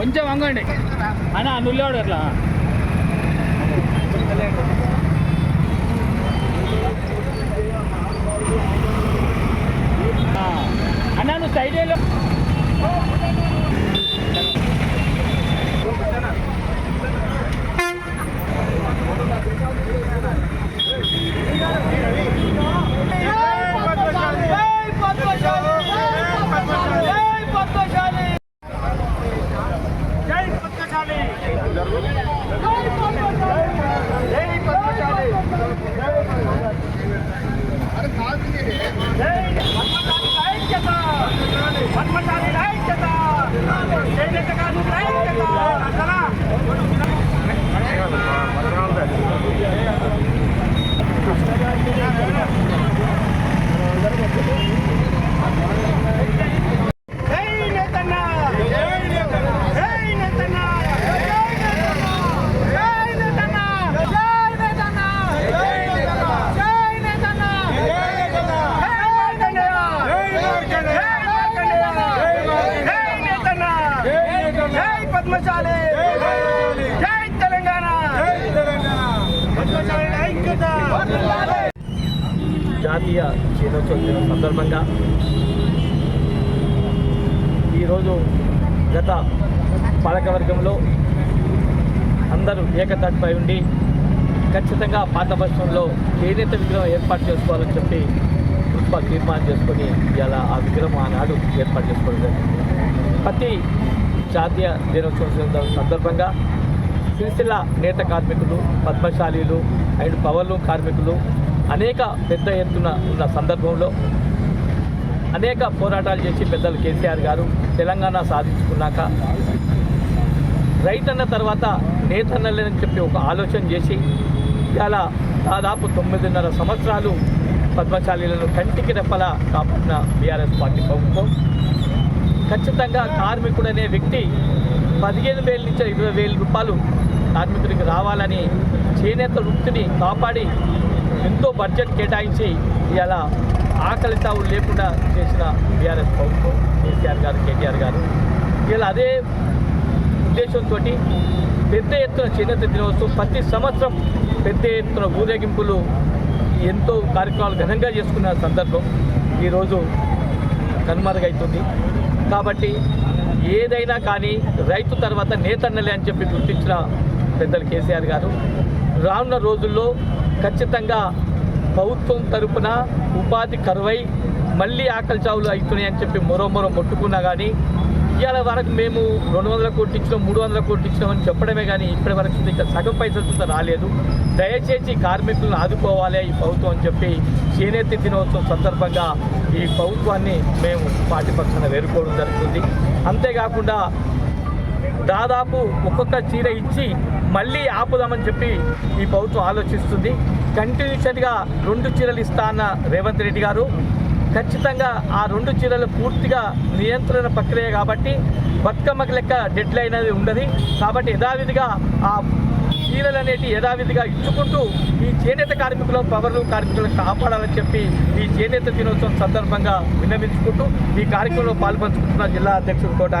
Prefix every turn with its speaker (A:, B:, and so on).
A: కొంచెం వంగండి అన్న నుల్లేవాడు అట్లా అన్నా నువ్వు సైడ్ వెళ్ళు.
B: largo.
C: జాతీయ దినోత్సవ దినం సందర్భంగా ఈరోజు గత పాలకవర్గంలో అందరూ ఏకతాటిపై ఉండి ఖచ్చితంగా పాత బస్సులో చేనేత విగ్రహం ఏర్పాటు చేసుకోవాలని చెప్పి మున్సిపల్ తీర్మానం చేసుకొని ఇలా ఆ విగ్రహం ఆనాడు ఏర్పాటు చేసుకోవడం జరిగింది. ప్రతి జాతీయ దినోత్సవం సందర్భంగా సిరిసిల్ల నేత కార్మికులు పద్మశాలీలు అండ్ పవర్లు కార్మికులు అనేక పెద్ద ఎత్తున ఉన్న సందర్భంలో అనేక పోరాటాలు చేసి పెద్దలు కేసీఆర్ గారు తెలంగాణ సాధించుకున్నాక రైతన్న తర్వాత నేతన్నలేని చెప్పి ఒక ఆలోచన చేసి ఇలా దాదాపు తొమ్మిదిన్నర సంవత్సరాలు పద్మశాలీలను కంటికి రెప్పలా కాపాడిన బీఆర్ఎస్ పార్టీ ప్రభుత్వం. ఖచ్చితంగా కార్మికుడు అనే వ్యక్తి పదిహేను వేల నుంచి ఇరవై వేల రూపాయలు కార్మికుడికి రావాలని చేనేత వృత్తిని కాపాడి ఎంతో బడ్జెట్ కేటాయించి ఇలా ఆకలి తావు లేకుండా చేసిన బీఆర్ఎస్ ప్రభుత్వం కేసీఆర్ గారు కేటీఆర్ గారు. ఇలా అదే ఉద్దేశంతో పెద్ద ఎత్తున చేనేత దినోత్సవం ప్రతి సంవత్సరం పెద్ద ఎత్తున ఊరేగింపులు ఎంతో కార్యక్రమాలు ఘనంగా చేసుకున్న సందర్భం ఈరోజు కనుమరుగైతుంది. కాబట్టి ఏదైనా కానీ రైతు తర్వాత నేతన్నలే అని చెప్పి గుర్తించిన పెద్దలు కేసీఆర్ గారు. రానున్న రోజుల్లో ఖచ్చితంగా ప్రభుత్వం తరపున ఉపాధి కరువై మళ్ళీ ఆకలి చావులు అవుతున్నాయని చెప్పి మరో మరో మొట్టుకున్నా కానీ ఇవాళ వరకు మేము రెండు వందల కోట్లు ఇచ్చినాం మూడు వందల కోట్లు ఇచ్చినాం అని చెప్పడమే కానీ ఇప్పటి వరకు ఇంకా సగం పైసలు చూస్తే రాలేదు. దయచేసి కార్మికులను ఆదుకోవాలి ఈ ప్రభుత్వం అని చెప్పి చేనేత దినోత్సవం సందర్భంగా ఈ ప్రభుత్వాన్ని మేము పార్టీ పక్షాన వేరుకోవడం జరుగుతుంది. అంతేకాకుండా దాదాపు ఒక్కొక్క చీర ఇచ్చి మళ్ళీ ఆపుదామని చెప్పి ఈ ప్రభుత్వం ఆలోచిస్తుంది. కంటిన్యూషన్గా రెండు చీరలు ఇస్తా అన్న రేవంత్ రెడ్డి గారు. ఖచ్చితంగా ఆ రెండు చీరలు పూర్తిగా నియంత్రణ ప్రక్రియ కాబట్టి బతుకమ్మకి లెక్క డెడ్ లైన్ అనేది ఉండదు. కాబట్టి యథావిధిగా ఆ చీరలు అనేటి యథావిధిగా ఇచ్చుకుంటూ ఈ చేనేత కార్మికుల పవర్లు కార్మికులను కాపాడాలని చెప్పి ఈ చేనేత దినోత్సవం సందర్భంగా విన్నవించుకుంటూ ఈ కార్యక్రమంలో పాల్పంచుకుంటున్న జిల్లా అధ్యక్షుడు కోట